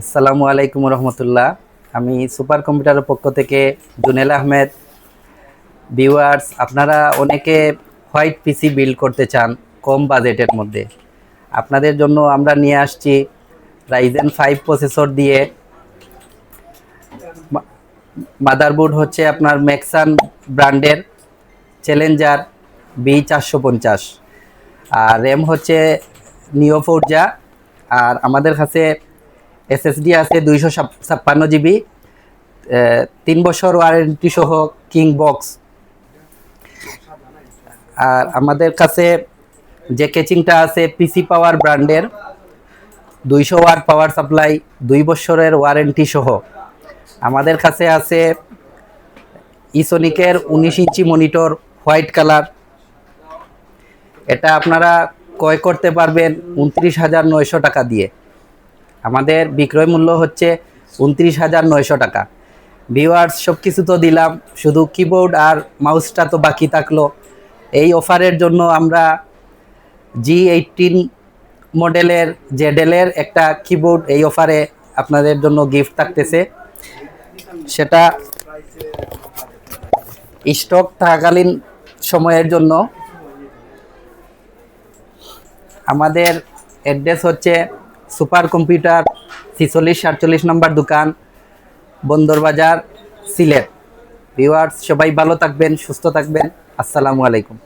আসসালামু আলাইকুম রহমতুল্লাহ। আমি সুপার কম্পিউটারের পক্ষ থেকে জুনেল আহমেদ। ভিউয়ার্স, আপনারা অনেকে হোয়াইট পিসি বিল্ড করতে চান কম বাজেটের মধ্যে। আপনাদের জন্য আমরা নিয়ে আসছি রাইজেন ফাইভ প্রসেসর দিয়ে। মাদারবোর্ড হচ্ছে আপনার ম্যাক্সান ব্র্যান্ডের চ্যালেঞ্জার বি চারশো পঞ্চাশ। আর র্যাম হচ্ছে নিও ফোরজা আর আমাদের কাছে এসএসডি আছে দুইশো ছাপ্পান্ন জিবি তিন বছর ওয়ারেন্টি সহ কিং বক্স আর আমাদের কাছে যে কেচিংটা আছে পিসি পাওয়ার ব্র্যান্ডের দুইশো ওয়ার পাওয়ার সাপ্লাই দুই বছরের ওয়ারেন্টি সহ। আমাদের কাছে আছে ইসোনিকের উনিশ ইঞ্চি মনিটর হোয়াইট কালার এটা আপনারা ক্রয় করতে পারবেন উনত্রিশ হাজার নয়শো টাকা দিয়ে। আমাদের বিক্রয় মূল্য হচ্ছে উনত্রিশ হাজার নয়শো টাকা। ভিউয়ার্স সব কিছু তো দিলাম, শুধু কিবোর্ড আর মাউসটা তো বাকি থাকল। এই অফারের জন্য আমরা জি এইটিন মডেলের জেডেলের একটা কিবোর্ড এই অফারে আপনাদের জন্য গিফট থাকতেছে। সেটা স্টক থাকাকালীন সময়ের জন্য। আমাদের অ্যাড্রেস হচ্ছে সুপার কম্পিউটার, ছিচল্লিশ, সাতচল্লিশ নম্বর দোকান বন্দরবাজার সিলেট। ভিওয়ার্স সবাই ভালো থাকবেন, সুস্থ থাকবেন। আসসালামু আলাইকুম।